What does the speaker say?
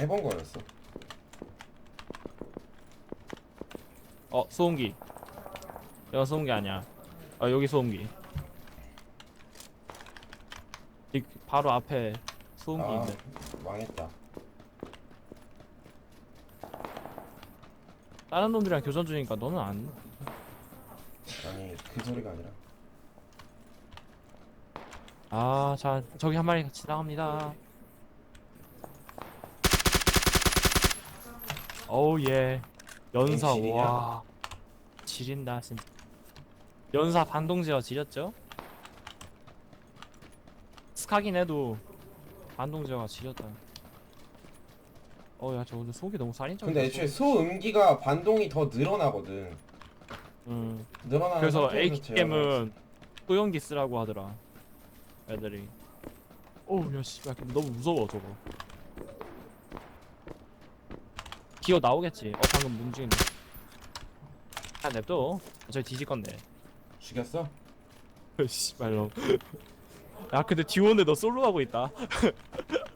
해본 거였어. 어 소음기 여기 소음기 아니야 아 여기 소음기 이 바로 앞에 아 소음기인데 망했다. 다른 놈들이랑 교전 중이니까 너는 안 아니 그 소리가 아니라. 아, 자, 저기 한 마리 지나갑니다. 어우, 예. 연사, 지리냐? 와. 지린다, 진짜. 연사 반동제어 지렸죠? 스카긴 해도 반동제어가 지렸다. 어, 야, 저 오늘 속이 너무 살인적 근데 애초에 소음기가 반동이 더 늘어나거든. 음. 늘어나는 그래서 상태에서 AKM은 소형기 쓰라고 하더라. 애들이. 어우, 야, 씨, 야, 근데 너무 무서워, 저거. 기어 나오겠지. 어, 방금 문 중이네. 아, 냅둬. 뒤질 건데. 죽였어? 씨발로. 야, 근데 뒤오는데 너 솔로 하고 있다.